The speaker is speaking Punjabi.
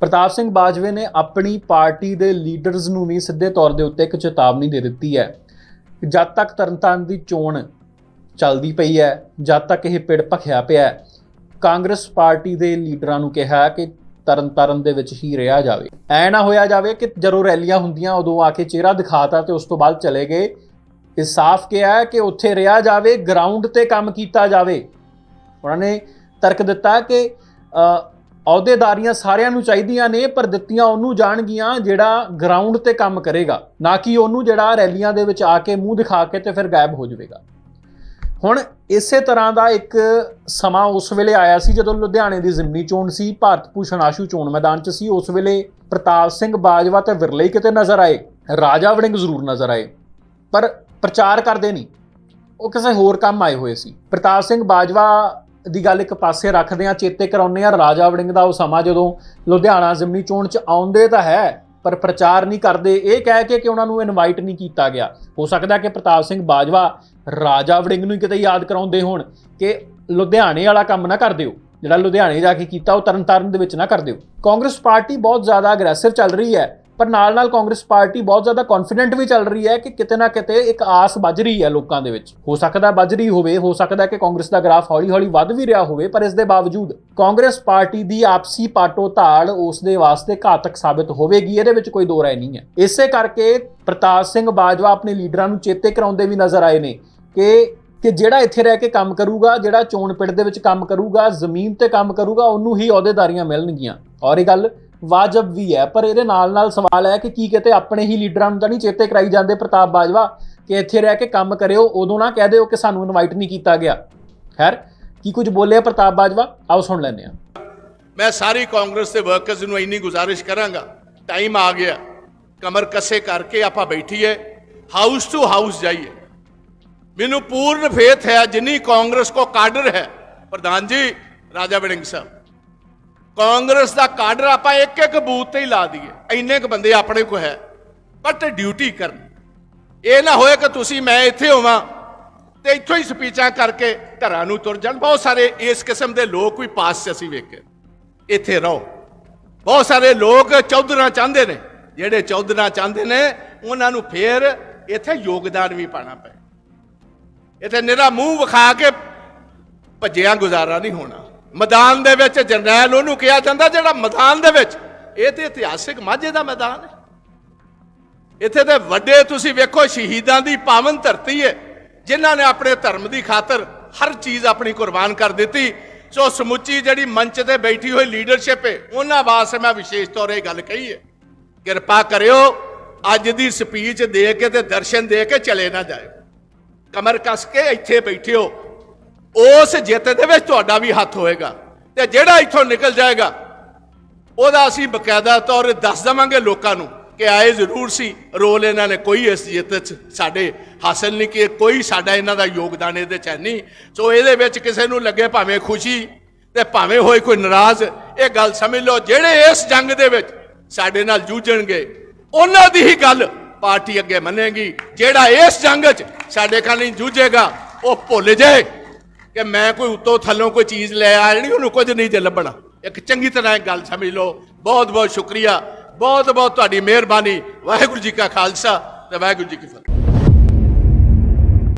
ਪ੍ਰਤਾਪ ਸਿੰਘ ਬਾਜਵੇ ਨੇ ਆਪਣੀ ਪਾਰਟੀ ਦੇ ਲੀਡਰਸ ਨੂੰ ਵੀ ਸਿੱਧੇ ਤੌਰ ਦੇ ਉੱਤੇ ਇੱਕ ਚੇਤਾਵਨੀ ਦੇ ਦਿੱਤੀ ਹੈ ਜਦ ਤੱਕ ਤਰਨਤਾਰਨ ਦੀ ਚੋਣ ਚੱਲਦੀ ਪਈ ਹੈ, ਜਦ ਤੱਕ ਇਹ ਪਿੜ ਭਖਿਆ ਪਿਆ ਹੈ, ਕਾਂਗਰਸ ਪਾਰਟੀ ਦੇ ਲੀਡਰਾਂ ਨੂੰ ਕਿਹਾ ਕਿ ਤਰਨਤਾਰਨ ਦੇ ਵਿੱਚ ਹੀ ਰਿਹਾ ਜਾਵੇ। ਐ ਨਾ ਹੋਇਆ ਜਾਵੇ ਕਿ ਜਦੋਂ ਰੈਲੀਆਂ ਹੁੰਦੀਆਂ, ਉਦੋਂ ਆ ਕੇ ਚਿਹਰਾ ਦਿਖਾਤਾ ਤੇ ਉਸ ਤੋਂ ਬਾਅਦ ਚਲੇ ਗਏ। ਇਹ ਸਾਫ਼ ਕਿਹਾ ਹੈ ਕਿ ਉੱਥੇ ਰਿਹਾ ਜਾਵੇ, ਗਰਾਊਂਡ ਤੇ ਕੰਮ ਕੀਤਾ ਜਾਵੇ। ਉਹਨਾਂ ਨੇ ਤਰਕ ਦਿੱਤਾ ਕਿ ਅਹੁਦੇਦਾਰੀਆਂ ਸਾਰਿਆਂ ਨੂੰ ਚਾਹੀਦੀਆਂ ਨੇ, ਪਰ ਦਿੱਤੀਆਂ ਉਹਨੂੰ ਜਾਣਗੀਆਂ ਜਿਹੜਾ ਗਰਾਊਂਡ ਤੇ ਕੰਮ ਕਰੇਗਾ। ਨਾ ਕਿ ਉਹਨੂੰ ਜਿਹੜਾ ਰੈਲੀਆਂ ਦੇ ਵਿੱਚ ਆ ਕੇ ਮੂੰਹ ਦਿਖਾ ਕੇ ਤੇ ਫਿਰ ਗਾਇਬ ਹੋ ਜਾਵੇਗਾ। ਹੁਣ ਇਸੇ ਤਰ੍ਹਾਂ ਦਾ ਇੱਕ ਸਮਾਂ ਉਸ ਵੇਲੇ ਆਇਆ ਸੀ ਜਦੋਂ ਲੁਧਿਆਣੇ ਦੀ ਜ਼ਿਮਨੀ ਚੋਣ ਸੀ, ਭਾਰਤ ਭੂਸ਼ਣ ਆਸ਼ੂ ਚੋਣ ਮੈਦਾਨ 'ਚ ਸੀ। ਉਸ ਵੇਲੇ ਪ੍ਰਤਾਪ ਸਿੰਘ ਬਾਜਵਾ ਤੇ ਵਿਰਲੇ ਕਿਤੇ ਨਜ਼ਰ ਆਏ, ਰਾਜਾ ਵੜਿੰਗ ਜ਼ਰੂਰ ਨਜ਼ਰ ਆਏ, ਪਰ ਪ੍ਰਚਾਰ ਕਰਦੇ ਨਹੀਂ। ਉਹ ਕਿਸੇ ਹੋਰ ਕੰਮ ਆਏ ਹੋਏ ਸੀ। ਪ੍ਰਤਾਪ ਸਿੰਘ ਬਾਜਵਾ ਦੀ ਗੱਲ ਇੱਕ ਪਾਸੇ ਰੱਖਦੇ ਆ ਚੇਤੇ ਕਰਾਉਂਦੇ ਆ ਰਾਜਾ ਵੜਿੰਗ ਦਾ ਉਹ ਸਮਾਂ ਜਦੋਂ ਲੁਧਿਆਣਾ ਜ਼ਿਮਨੀ ਚੋਣ 'ਚ ਆਉਂਦੇ ਤਾਂ ਹੈ, ਪਰ ਪ੍ਰਚਾਰ ਨਹੀਂ ਕਰਦੇ। ਇਹ ਕਹਿ ਕੇ ਕਿ ਉਹਨਾਂ ਨੂੰ ਇਨਵਾਈਟ ਨਹੀਂ ਕੀਤਾ ਗਿਆ। ਹੋ ਸਕਦਾ ਕਿ ਪ੍ਰਤਾਪ ਸਿੰਘ ਬਾਜਵਾ ਰਾਜਾ ਵੜਿੰਗ ਨੂੰ ਕਿਤੇ ਯਾਦ ਕਰਾਉਂਦੇ ਹੋਣ ਕਿ ਲੁਧਿਆਣੇ ਵਾਲਾ ਕੰਮ ਨਾ ਕਰ ਦਿਓ। ਜਿਹੜਾ ਲੁਧਿਆਣੇ ਜਾ ਕੇ ਕੀਤਾ, ਉਹ ਤਰਨਤਾਰਨ ਦੇ ਵਿੱਚ ਨਾ ਕਰ ਦਿਓ। ਕਾਂਗਰਸ ਪਾਰਟੀ ਬਹੁਤ ਜ਼ਿਆਦਾ ਅਗਰੈਸਿਵ ਚੱਲ ਰਹੀ ਹੈ। ਪਰ ਨਾਲ ਨਾਲ ਕਾਂਗਰਸ ਪਾਰਟੀ ਬਹੁਤ ਜ਼ਿਆਦਾ ਕੌਨਫੀਡੈਂਟ ਵੀ ਚੱਲ ਰਹੀ ਹੈ ਕਿ ਕਿਤੇ ਨਾ ਕਿਤੇ ਇੱਕ ਆਸ ਵੱਜ ਰਹੀ ਹੈ ਲੋਕਾਂ ਦੇ ਵਿੱਚ। ਹੋ ਸਕਦਾ ਵੱਜ ਰਹੀ ਹੋਵੇ, ਹੋ ਸਕਦਾ ਕਿ ਕਾਂਗਰਸ ਦਾ ਗ੍ਰਾਫ ਹੌਲੀ-ਹੌਲੀ ਵੱਧ ਵੀ ਰਿਹਾ ਹੋਵੇ, ਪਰ ਇਸ ਦੇ ਬਾਵਜੂਦ ਕਾਂਗਰਸ ਪਾਰਟੀ ਦੀ ਆਪਸੀ ਪਾਟੋ ਧਾੜ ਉਸ ਦੇ ਵਾਸਤੇ ਘਾਤਕ ਸਾਬਿਤ ਹੋਵੇਗੀ, ਇਹਦੇ ਵਿੱਚ ਕੋਈ ਦੋ ਰਾਏ ਨਹੀਂ ਹੈ। ਇਸੇ ਕਰਕੇ ਪ੍ਰਤਾਪ ਸਿੰਘ ਬਾਜਵਾ ਆਪਣੇ ਲੀਡਰਾਂ ਨੂੰ ਚੇਤੇ ਕਰਾਉਂਦੇ ਵੀ ਨਜ਼ਰ ਆਏ ਨੇ ਕਿ ਕਿ ਜਿਹੜਾ ਇੱਥੇ ਰਹਿ ਕੇ ਕੰਮ ਕਰੂਗਾ, ਜਿਹੜਾ ਚੋਣ ਪਿੰਡ ਦੇ ਵਿੱਚ ਕੰਮ ਕਰੂਗਾ, ਜ਼ਮੀਨ ਤੇ ਕੰਮ ਕਰੂਗਾ, ਉਹਨੂੰ ਹੀ ਅਹੁਦੇਦਾਰੀਆਂ ਮਿਲਣਗੀਆਂ। ਔਰ ਇਹ ਗੱਲ ਵਾਜਬ ਵੀ ਹੈ, ਪਰ ਇਹਦੇ ਨਾਲ ਨਾਲ ਸਵਾਲ ਹੈ ਕਿ ਕੀ ਕਿਤੇ ਆਪਣੇ ਹੀ ਲੀਡਰਾਂ ਨੂੰ ਤਾਂ ਨਹੀਂ ਚੇਤੇ ਕਰਾਈ ਜਾਂਦੇ ਪ੍ਰਤਾਪ ਬਾਜਵਾ ਕਿ ਇੱਥੇ ਰਹਿ ਕੇ ਕੰਮ ਕਰਿਓ, ਉਦੋਂ ਨਾ ਕਹਿ ਦਿਓ ਕਿ ਸਾਨੂੰ ਇਨਵਾਈਟ ਨਹੀਂ ਕੀਤਾ ਗਿਆ। ਖੈਰ, ਕੀ ਕੁਝ ਬੋਲਿਆ ਪ੍ਰਤਾਪ ਬਾਜਵਾ? ਆਓ ਸੁਣ ਲੈਂਦੇ ਹਾਂ। ਮੈਂ ਸਾਰੀ ਕਾਂਗਰਸ ਦੇ ਵਰਕਰਸ ਨੂੰ ਇੰਨੀ ਗੁਜ਼ਾਰਿਸ਼ ਕਰਾਂਗਾ ਟਾਈਮ ਆ ਗਿਆ। ਕਮਰ ਕੱਸੇ ਕਰਕੇ ਆਪਾਂ ਬੈਠੀਏ ਹਾਊਸ ਟੂ ਹਾਊਸ ਜਾਈਏ। ਮੈਨੂੰ ਪੂਰਨ ਫੇਥ ਹੈ ਜਿੰਨੀ ਕਾਂਗਰਸ ਕੋ ਕਾਡਰ ਹੈ। ਪ੍ਰਧਾਨ ਜੀ, ਰਾਜਾ ਵੜਿੰਗ ਸਾਹਿਬ। ਕਾਂਗਰਸ ਦਾ ਕਾਡਰ ਆਪਾਂ ਇੱਕ ਇੱਕ ਬੂਥ ਤੇ ਹੀ ਲਾ ਦਈਏ। ਇੰਨੇ ਕੁ ਬੰਦੇ ਆਪਣੇ ਕੋ ਹੈ ਬਟ ਡਿਊਟੀ ਕਰਨ। ਇਹ ਨਾ ਹੋਏ ਕਿ ਤੁਸੀਂ, ਮੈਂ ਇੱਥੇ ਹੋਵਾਂ ਤੇ ਇੱਥੋਂ ਹੀ ਸਪੀਚਾਂ ਕਰਕੇ ਘਰਾਂ ਨੂੰ ਤੁਰ ਜਾਣ। ਬਹੁਤ ਸਾਰੇ ਇਸ ਕਿਸਮ ਦੇ ਲੋਕ ਵੀ ਪਾਸ 'ਚ ਅਸੀਂ ਵੇਖੇ। ਇੱਥੇ ਰਹੋ। ਬਹੁਤ ਸਾਰੇ ਲੋਕ ਚੌਧਰਾ ਚਾਹੁੰਦੇ ਨੇ। ਜਿਹੜੇ ਚੌਧਰਾ ਚਾਹੁੰਦੇ ਨੇ, ਉਹਨਾਂ ਨੂੰ ਫੇਰ ਇੱਥੇ ਯੋਗਦਾਨ ਵੀ ਪਾਣਾ ਪਏ। ਇੱਥੇ ਨਿਹਰਾ ਮੂੰਹ ਵਿਖਾ ਕੇ ਭੱਜਿਆ ਗੁਜ਼ਾਰਾ ਨਹੀਂ ਹੋਣਾ। ਮੈਦਾਨ ਦੇ ਵਿੱਚ ਜਰਨੈਲ ਉਹਨੂੰ ਕਿਹਾ ਜਾਂਦਾ ਜਿਹੜਾ ਮੈਦਾਨ ਦੇ ਵਿੱਚ, ਇਹ ਤੇ ਇਤਿਹਾਸਿਕ ਮਾਝੇ ਦਾ ਮੈਦਾਨ ਹੈ। ਇੱਥੇ ਤੇ ਵੱਡੇ ਤੁਸੀਂ ਵੇਖੋ ਸ਼ਹੀਦਾਂ ਦੀ ਪਾਵਨ ਧਰਤੀ ਹੈ, ਜਿਨ੍ਹਾਂ ਨੇ ਆਪਣੇ ਧਰਮ ਦੀ ਖਾਤਰ ਹਰ ਚੀਜ਼ ਆਪਣੀ ਕੁਰਬਾਨ ਕਰ ਦਿੱਤੀ। ਸੋ ਸਮੁੱਚੀ ਜਿਹੜੀ ਮੰਚ ਤੇ ਬੈਠੀ ਹੋਈ ਲੀਡਰਸ਼ਿਪ ਹੈ, ਉਹਨਾਂ ਵਾਸਤੇ ਮੈਂ ਵਿਸ਼ੇਸ਼ ਤੌਰ ਇਹ ਗੱਲ ਕਹੀ ਹੈ। ਕਿਰਪਾ ਕਰਿਓ, ਅੱਜ ਦੀ ਸਪੀਚ ਦੇ ਕੇ ਤੇ ਦਰਸ਼ਨ ਦੇ ਕੇ ਚਲੇ ਨਾ ਜਾਇਓ। ਕਮਰ ਕੱਸ ਕੇ ਇੱਥੇ ਬੈਠਿਓ ਉਸ ਜਿੱਤ ਦੇ ਵਿੱਚ ਤੁਹਾਡਾ ਵੀ ਹੱਥ ਹੋਏਗਾ ਤੇ ਜਿਹੜਾ ਇੱਥੋਂ ਨਿਕਲ ਜਾਏਗਾ, ਉਹਦਾ ਅਸੀਂ ਬਕਾਇਦਾ ਤੌਰ ਤੇ ਦੱਸ ਦਵਾਂਗੇ ਲੋਕਾਂ ਨੂੰ ਕਿ ਆਏ ਜ਼ਰੂਰ ਸੀ, ਰੋਲ ਇਹਨਾਂ ਨੇ ਕੋਈ ਇਸ ਜਿੱਤ 'ਚ ਸਾਡੇ ਹਾਸਲ ਨਹੀਂ ਕੀ ਕੋਈ ਸਾਡਾ ਇਹਨਾਂ ਦਾ ਯੋਗਦਾਨ ਇਹਦੇ 'ਚ ਹੈ ਨਹੀਂ। ਸੋ ਇਹਦੇ ਵਿੱਚ ਕਿਸੇ ਨੂੰ ਲੱਗੇ ਭਾਵੇਂ ਖੁਸ਼ੀ ਤੇ ਭਾਵੇਂ ਹੋਏ ਕੋਈ ਨਾਰਾਜ਼, ਇਹ ਗੱਲ ਸਮਝ ਲਓ, ਜਿਹੜੇ ਇਸ ਜੰਗ ਦੇ ਵਿੱਚ ਸਾਡੇ ਨਾਲ ਜੂਝਣਗੇ, ਉਹਨਾਂ ਦੀ ਹੀ ਗੱਲ ਪਾਰਟੀ ਅੱਗੇ ਮੰਨੇਗੀ। ਜਿਹੜਾ ਇਸ ਜੰਗ 'ਚ ਸਾਡੇ ਨਾਲ ਨਹੀਂ ਜੂਝੇਗਾ, ਉਹ ਭੁੱਲ ਜਾਏ। ਕਿ ਮੈਂ ਕੋਈ ਉੱਤੋਂ ਥੱਲੋਂ ਕੋਈ ਚੀਜ਼ ਲੈ ਆ ਨਹੀਂ ਉਹਨੂੰ ਕੁਝ ਨਹੀਂ ਜੇ ਲੱਭਣਾ। ਇੱਕ ਚੰਗੀ ਤਰ੍ਹਾਂ ਇਹ ਗੱਲ ਸਮਝ ਲਓ। ਬਹੁਤ ਬਹੁਤ ਸ਼ੁਕਰੀਆ। ਬਹੁਤ ਬਹੁਤ ਤੁਹਾਡੀ ਮਿਹਰਬਾਨੀ। ਵਾਹਿਗੁਰੂ ਜੀ ਕਾ ਖਾਲਸਾ ਤੇ ਵਾਹਿਗੁਰੂ ਜੀ ਕੀ ਫਤਿਹ।